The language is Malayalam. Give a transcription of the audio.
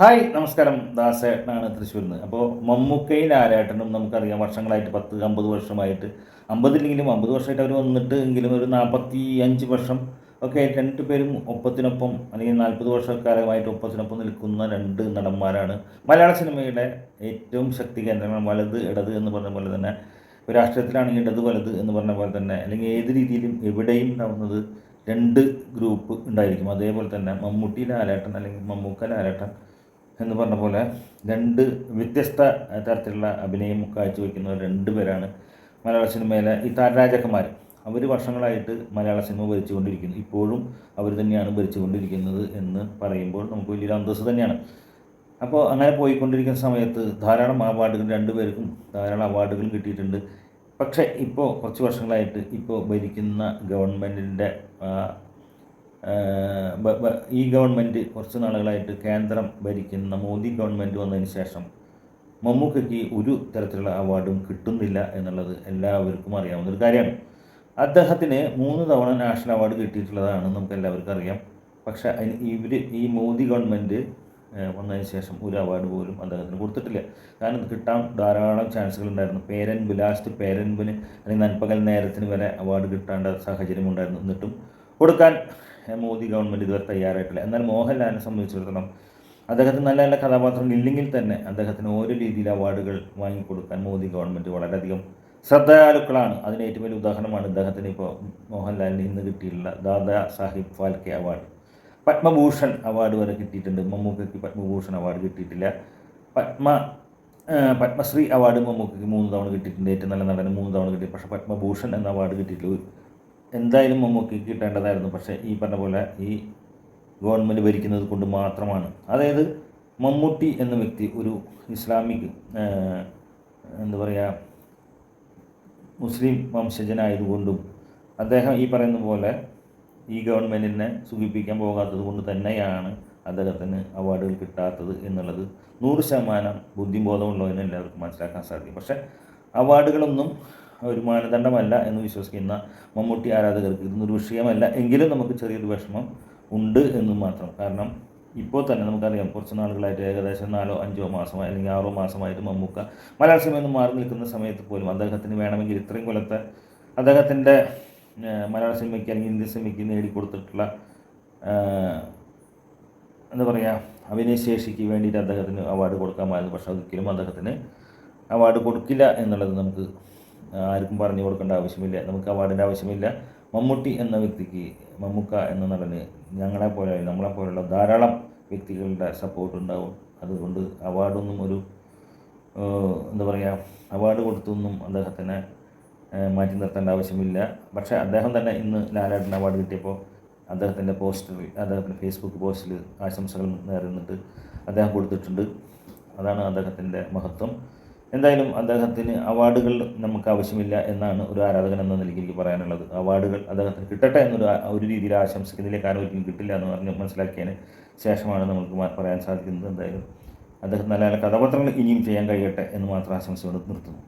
ഹായ് നമസ്കാരം. ദാസേട്ടനാണ് തൃശ്ശൂരിൽ നിന്ന്. അപ്പോൾ മമ്മൂക്കയും ആരാട്ടനും നമുക്കറിയാം വർഷങ്ങളായിട്ട് പത്ത് അമ്പത് വർഷമായിട്ട്. അമ്പതില്ലെങ്കിലും അമ്പത് വർഷമായിട്ട് അവർ വന്നിട്ട് എങ്കിലും ഒരു നാൽപ്പത്തി അഞ്ച് വർഷം ഒക്കെ രണ്ട് പേരും ഒപ്പത്തിനൊപ്പം അല്ലെങ്കിൽ നാൽപ്പത് വർഷക്കാലമായിട്ട് ഒപ്പത്തിനൊപ്പം നിൽക്കുന്ന രണ്ട് നടന്മാരാണ് മലയാള സിനിമയുടെ ഏറ്റവും ശക്തി കേന്ദ്രങ്ങൾ. വലത് ഇടത് എന്ന് പറഞ്ഞ പോലെ തന്നെ രാഷ്ട്രീയത്തിലാണെങ്കിൽ ഇടത് വലത് എന്ന് പറഞ്ഞ പോലെ തന്നെ അല്ലെങ്കിൽ ഏത് രീതിയിലും എവിടെയും നടന്നത് രണ്ട് ഗ്രൂപ്പ് ഉണ്ടായിരിക്കും. അതേപോലെ തന്നെ മമ്മൂട്ടി ലാലേട്ടൻ അല്ലെങ്കിൽ മമ്മൂക്ക ലാലേട്ടൻ എന്ന് പറഞ്ഞ പോലെ രണ്ട് വ്യത്യസ്ത തരത്തിലുള്ള അഭിനയം കാഴ്ചവെക്കുന്ന രണ്ട് പേരാണ്. മലയാള സിനിമയിലെ ഈ താരരാജാക്കന്മാർ അവർ വർഷങ്ങളായിട്ട് മലയാള സിനിമ ഭരിച്ചുകൊണ്ടിരിക്കുന്നു. ഇപ്പോഴും അവർ തന്നെയാണ് ഭരിച്ചുകൊണ്ടിരിക്കുന്നത് എന്ന് പറയുമ്പോൾ നമുക്ക് വലിയൊരു അന്തസ്സ് തന്നെയാണ്. അപ്പോൾ അങ്ങനെ പോയിക്കൊണ്ടിരിക്കുന്ന സമയത്ത് ധാരാളം അവാർഡുകൾ രണ്ടുപേർക്കും ധാരാളം അവാർഡുകൾ കിട്ടിയിട്ടുണ്ട്. പക്ഷേ ഇപ്പോൾ കുറച്ച് വർഷങ്ങളായിട്ട് ഇപ്പോൾ ഭരിക്കുന്ന ഗവൺമെന്റിന്റെ ഈ ഗവൺമെന്റ് കുറച്ച് നാളുകളായിട്ട് കേന്ദ്രം ഭരിക്കുന്ന മോദി ഗവൺമെന്റ് വന്നതിന് ശേഷം മമ്മൂക്കയ്ക്ക് ഒരു തരത്തിലുള്ള അവാർഡും കിട്ടുന്നില്ല എന്നുള്ളത് എല്ലാവർക്കും അറിയാവുന്ന ഒരു കാര്യമാണ്. അദ്ദേഹത്തിന് മൂന്ന് തവണ നാഷണൽ അവാർഡ് കിട്ടിയിട്ടുള്ളതാണ് നമുക്ക് എല്ലാവർക്കും അറിയാം. പക്ഷേ ഇവർ ഈ മോദി ഗവൺമെന്റ് വന്നതിന് ശേഷം ഒരു അവാർഡ് പോലും അദ്ദേഹത്തിന് കൊടുത്തിട്ടില്ല. കാരണം കിട്ടാൻ ധാരാളം ചാൻസുകൾ ഉണ്ടായിരുന്നു. പേരൻപ് ലാസ്റ്റ് പേരൻപിന് അല്ലെങ്കിൽ നൻപകൽ നേരത്തിന് വരെ അവാർഡ് കിട്ടേണ്ട സാഹചര്യം ഉണ്ടായിരുന്നു. എന്നിട്ടും കൊടുക്കാൻ മോദി ഗവൺമെന്റ് ഇതുവരെ തയ്യാറായിട്ടില്ല. എന്നാൽ മോഹൻലാലിനെ സംബന്ധിച്ചിടത്തോളം അദ്ദേഹത്തിന് നല്ല നല്ല കഥാപാത്രങ്ങൾ ഇല്ലെങ്കിൽ തന്നെ അദ്ദേഹത്തിന് ഓരോ രീതിയിൽ അവാർഡുകൾ വാങ്ങിക്കൊടുക്കാൻ മോദി ഗവൺമെന്റ് വളരെയധികം ശ്രദ്ധാലുക്കളാണ്. അതിന് ഏറ്റവും വലിയ ഉദാഹരണമാണ് ഇദ്ദേഹത്തിന് ഇപ്പോൾ മോഹൻലാലിന് ഇന്ന് കിട്ടിയിട്ടുള്ള ദാദാ സാഹിബ് ഫാൽക്കെ അവാർഡ്. പത്മഭൂഷൺ അവാർഡ് വരെ കിട്ടിയിട്ടുണ്ട്. മമ്മൂക്കയ്ക്ക് പത്മഭൂഷൺ അവാർഡ് കിട്ടിയിട്ടില്ല. പത്മ പത്മശ്രീ അവാർഡ് മമ്മൂക്കയ്ക്ക് മൂന്ന് തവണ കിട്ടിയിട്ടുണ്ട്. ഏറ്റവും നല്ല നടന് മൂന്ന് തവണ കിട്ടി. പക്ഷേ പത്മഭൂഷൺ എന്ന അവാർഡ് കിട്ടിയിട്ടില്ല. എന്തായാലും മമ്മൂക്കയ്ക്ക് കിട്ടേണ്ടതായിരുന്നു. പക്ഷേ ഈ പറഞ്ഞ പോലെ ഈ ഗവൺമെന്റ് ഭരിക്കുന്നത് കൊണ്ട് മാത്രമാണ്. അതായത് മമ്മൂട്ടി എന്ന വ്യക്തി ഒരു ഇസ്ലാമിക് എന്താ പറയുക മുസ്ലിം വംശജനായതുകൊണ്ടും അദ്ദേഹം ഈ പറയുന്ന പോലെ ഈ ഗവൺമെന്റിനെ സുഖിപ്പിക്കാൻ പോകാത്തത് കൊണ്ട് തന്നെയാണ് അദ്ദേഹത്തിന് അവാർഡുകൾ കിട്ടാത്തത് എന്നുള്ളത് നൂറ് ശതമാനം ബുദ്ധിബോധമുള്ളതിന് എല്ലാവർക്കും മനസ്സിലാക്കാൻ സാധിക്കും. പക്ഷേ അവാർഡുകളൊന്നും ഒരു മാനദണ്ഡമല്ല എന്ന് വിശ്വസിക്കുന്ന മമ്മൂട്ടി ആരാധകർക്ക് ഇതൊന്നൊരു വിഷയമല്ല. എങ്കിലും നമുക്ക് ചെറിയൊരു വിഷമം ഉണ്ട് എന്ന് മാത്രം. കാരണം ഇപ്പോൾ തന്നെ നമുക്കറിയാം കുറച്ച് നാളുകളായിട്ട് ഏകദേശം നാലോ അഞ്ചോ മാസമായി അല്ലെങ്കിൽ ആറോ മാസമായിട്ട് മമ്മൂക്ക മലയാള സിനിമയിൽ മാറി നിൽക്കുന്ന സമയത്ത് പോലും അദ്ദേഹത്തിന് വേണമെങ്കിൽ ഇത്രയും കൊല്ലത്തെ അദ്ദേഹത്തിന്റെ മലയാള സിനിമയ്ക്ക് അല്ലെങ്കിൽ ഇന്ത്യൻ സിനിമയ്ക്ക് നേടിക്കൊടുത്തിട്ടുള്ള എന്താ പറയുക അഭിനയശേഷിക്ക് വേണ്ടിയിട്ട് അദ്ദേഹത്തിന് അവാർഡ് കൊടുക്കാമായിരുന്നു. പക്ഷേ ഒരിക്കലും അദ്ദേഹത്തിന് അവാർഡ് കൊടുക്കില്ല എന്നുള്ളത് നമുക്ക് ആർക്കും പറഞ്ഞു കൊടുക്കേണ്ട ആവശ്യമില്ല. നമുക്ക് അവാർഡിന്റെ ആവശ്യമില്ല. മമ്മൂട്ടി എന്ന വ്യക്തിക്ക് മമ്മൂക്ക എന്ന നടന് ഞങ്ങളെ പോലെ നമ്മളെ പോലെയുള്ള ധാരാളം വ്യക്തികളുടെ സപ്പോർട്ട് ഉണ്ടാവും. അതുകൊണ്ട് അവാർഡൊന്നും ഒരു എന്താ പറയുക അവാർഡ് കൊടുത്തൊന്നും അദ്ദേഹത്തിന് മാറ്റി നിർത്തേണ്ട ആവശ്യമില്ല. പക്ഷേ അദ്ദേഹം തന്നെ ഇന്ന് ലാലേട്ടൻ അവാർഡ് കിട്ടിയപ്പോൾ അദ്ദേഹത്തിന്റെ പോസ്റ്റിൽ അദ്ദേഹത്തിന്റെ ഫേസ്ബുക്ക് പോസ്റ്റിൽ ആശംസകൾ നേരുന്നിട്ട് അദ്ദേഹം കൊടുത്തിട്ടുണ്ട്. അതാണ് അദ്ദേഹത്തിന്റെ മഹത്വം. എന്തായാലും അദ്ദേഹത്തിന് അവാർഡുകൾ നമുക്ക് ആവശ്യമില്ല എന്നാണ് ഒരു ആരാധകൻ എന്ന നിലയ്ക്ക് എനിക്ക് പറയാനുള്ളത്. അവാർഡുകൾ അദ്ദേഹത്തിന് കിട്ടട്ടെ എന്നൊരു ഒരു രീതിയിൽ ആശംസിക്കുന്നില്ല കാരണം ഒരിക്കലും കിട്ടില്ല എന്ന് പറഞ്ഞ് മനസ്സിലാക്കിയതിന് ശേഷമാണ് നമുക്ക് പറയാൻ സാധിക്കുന്നത്. എന്തായാലും അദ്ദേഹം നല്ല നല്ല കഥാപാത്രങ്ങൾ ഇനിയും ചെയ്യാൻ കഴിയട്ടെ എന്ന് മാത്രം ആശംസയോട് നിർത്തുന്നു.